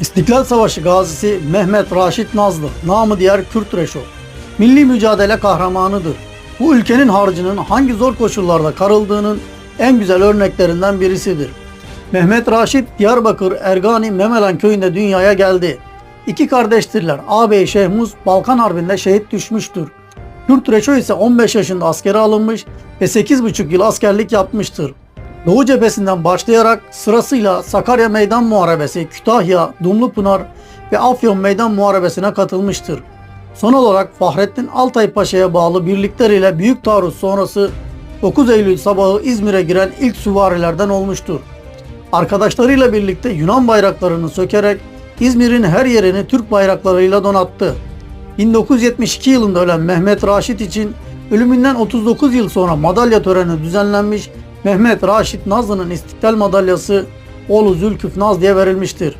İstiklal Savaşı gazisi Mehmet Raşit Nazlı, namı diğer Kürt Reşo. Milli mücadele kahramanıdır. Bu ülkenin harcının hangi zor koşullarda karıldığının en güzel örneklerinden birisidir. Mehmet Raşit Diyarbakır Ergani Memelan köyünde dünyaya geldi. İki kardeştirler. Ağabey Şehmuz Balkan Harbi'nde şehit düşmüştür. Kürt Reşo ise 15 yaşında askere alınmış ve 8,5 yıl askerlik yapmıştır. Doğu cephesinden başlayarak sırasıyla Sakarya Meydan Muharebesi, Kütahya, Dumlupınar ve Afyon Meydan Muharebesi'ne katılmıştır. Son olarak Fahrettin Altay Paşa'ya bağlı birlikleriyle Büyük Taarruz sonrası 9 Eylül sabahı İzmir'e giren ilk süvarilerden olmuştur. Arkadaşlarıyla birlikte Yunan bayraklarını sökerek İzmir'in her yerini Türk bayraklarıyla donattı. 1972 yılında ölen Mehmet Raşit için ölümünden 39 yıl sonra madalya töreni düzenlenmiş Mehmet Raşit Nazlı'nın İstiklal Madalyası oğlu Zülküf Nazlı'ya verilmiştir.